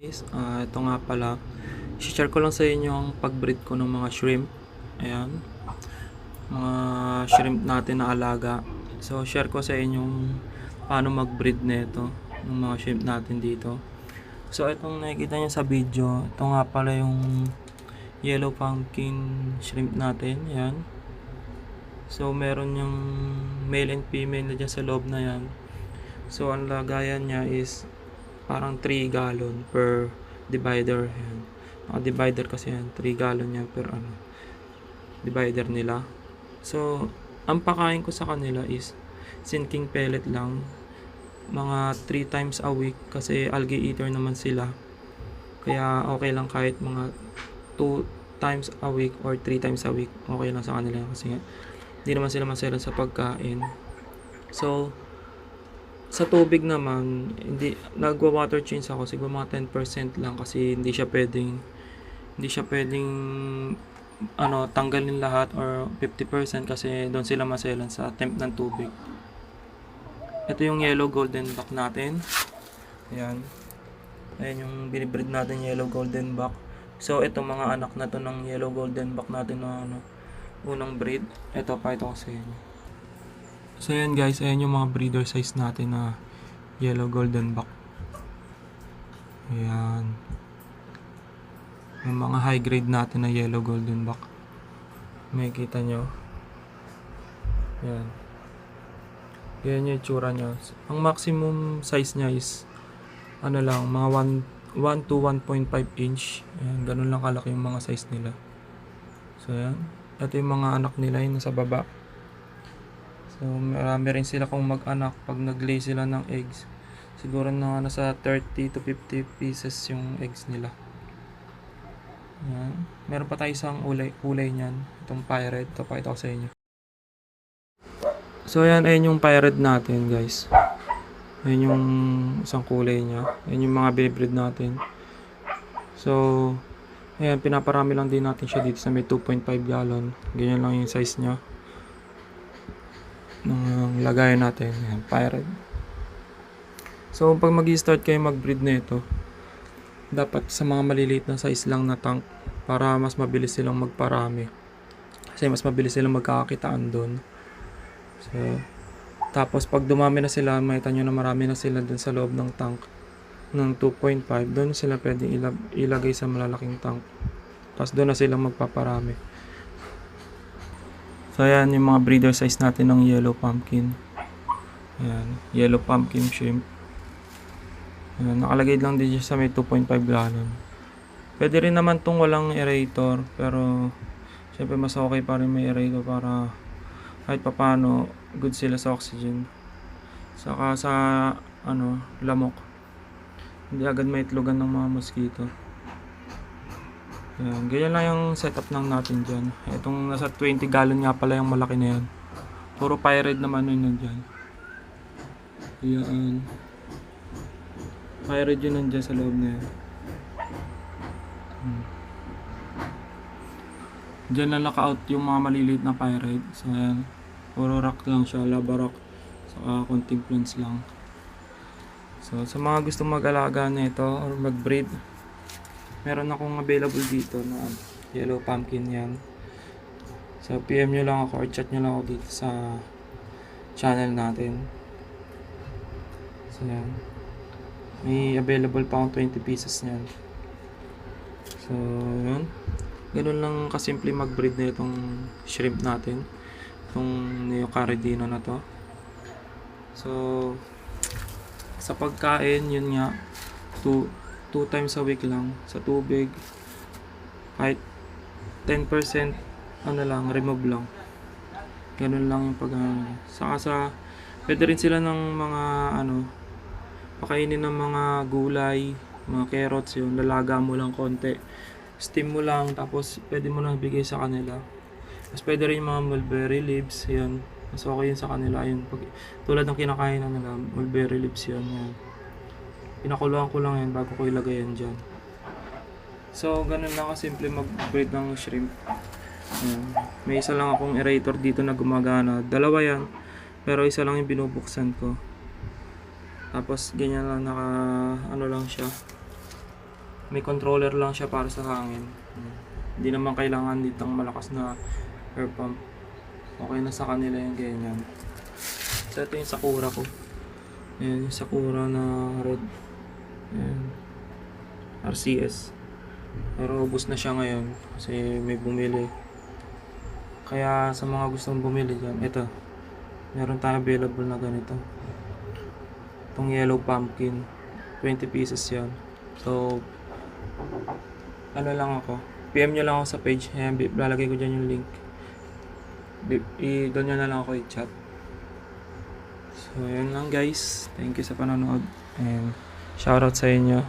Guys, ah, ito nga pala. share ko lang sa inyo ang pag-breed ko ng mga shrimp. Ayan. Mga shrimp natin na alaga. So, share ko sa inyo paano mag-breed nito ng mga shrimp natin dito. So, itong nakikita nyo sa video, ito nga pala yung yellow pumpkin shrimp natin. Ayan. So, meron yung male and female na dyan sa loob na yan. So, ang lagayan niya is parang 3 gallon per divider. Ayan. Naka-divider kasi yan. 3 gallon yan per ano, divider nila. So, ang pakain ko sa kanila is sinking pellet lang. Mga 3 times a week kasi algae eater naman sila. Kaya okay lang kahit mga 2 times a week or 3 times a week. Okay lang sa kanila kasi nga hindi naman sila maselan sa pagkain. So, sa tubig naman, hindi nagwa-water change ako siguro mga 10% lang kasi hindi siya pwedeng hindi siya pwedeng ano tanggalin lahat or 50% kasi doon sila maselan sa temp ng tubig. Ito yung yellow golden back natin. Ayan. Ayan yung binibreed natin yellow golden back. So ito mga anak na to ng yellow golden back natin na ano unang breed. Ito pa ito kasi. So ayan guys, ayan yung mga breeder size natin na yellow golden back. Ayan. Yung mga high grade natin na yellow golden back. May kita nyo. Ayan. Ganyan yung itsura niya. Ang maximum size niya is ano lang, mga 1, 1 to 1.5 inch. Ayan, ganun lang kalaki yung mga size nila. So ayan. Ito yung mga anak nila yung nasa baba. So, marami rin sila kung mag-anak pag nag-lay sila ng eggs. Siguro na nasa 30 to 50 pieces yung eggs nila. Yan. Meron pa tayo isang ulay, kulay niyan. Itong pirate. Ito pakita ko sa inyo. So, ayan. Ayan yung pirate natin, guys. Ayan yung isang kulay niya. Ayan yung mga binibreed natin. So, ayan. Pinaparami lang din natin siya dito sa may 2.5 gallon. Ganyan lang yung size niya ng lagayan natin. Ayan, pirate. So, pag mag start kayo mag-breed nito, dapat sa mga maliliit na size lang na tank para mas mabilis silang magparami. Kasi mas mabilis silang magkakakitaan doon. So, tapos pag dumami na sila, makita nyo na marami na sila dun sa loob ng tank ng 2.5, doon sila pwedeng ilag- ilagay sa malalaking tank. Tapos doon na silang magpaparami. So, ayan yung mga breeder size natin ng yellow pumpkin. Ayan, yellow pumpkin shrimp. Ayan, nakalagay lang din sa may 2.5 gallon. Pwede rin naman tong walang aerator, pero syempre mas okay pa rin may aerator para kahit papano good sila sa oxygen. Saka sa ano, lamok. Hindi agad maitlogan ng mga mosquito. Ayan, ganyan lang yung setup ng natin dyan. Itong nasa 20 gallon nga pala yung malaki na yan. Puro pyrid naman yun nandyan. Ayan. Pyrid yun nandyan sa loob na yan. Hmm. Diyan lang naka-out yung mga maliliit na pyrid. So ayan. Puro rock lang siya, lava rock. Saka konting plants lang. So sa mga gusto mag-alaga nito or mag-breed, meron akong available dito na yellow pumpkin yan. So, PM nyo lang ako or chat nyo lang ako dito sa channel natin. So, yan. May available pa akong 20 pieces niyan. So, yun. Ganun lang kasimple mag-breed na itong shrimp natin. Itong neocaridino na to. So, sa pagkain, yun nga, to 2 times a week lang sa tubig. Kahit 10% ano lang remove lang. Ganun lang yung pag ano. saka sa pwede rin sila ng mga ano pakainin ng mga gulay mga carrots yun. Lalaga mo lang konti. Steam mo lang tapos pwede mo lang bigay sa kanila. Mas pwede rin yung mga mulberry leaves yun. Mas okay yun sa kanila yun. Pag, tulad ng kinakain kinakainan nila mulberry leaves yun yan pinakuluan ko lang yan bago ko ilagay yan dyan. So, ganun lang kasimple mag-breed ng shrimp. Ayan. May isa lang akong aerator dito na gumagana. Dalawa yan, pero isa lang yung binubuksan ko. Tapos, ganyan lang naka, ano lang siya. May controller lang siya para sa hangin. Hindi naman kailangan ditong malakas na air pump. Okay na sa kanila yung ganyan. So ito yung Sakura ko. Ayan, yung Sakura na red. Ayan. RCS. Pero ubos na siya ngayon kasi may bumili. Kaya sa mga gustong bumili dyan, ito. Meron tayo available na ganito. Itong yellow pumpkin. 20 pieces yan. So, ano lang ako. PM nyo lang ako sa page. Ayan, lalagay ko dyan yung link. I, doon nyo na lang ako i-chat. So, yun lang guys. Thank you sa panonood. And shoutout sa inyo.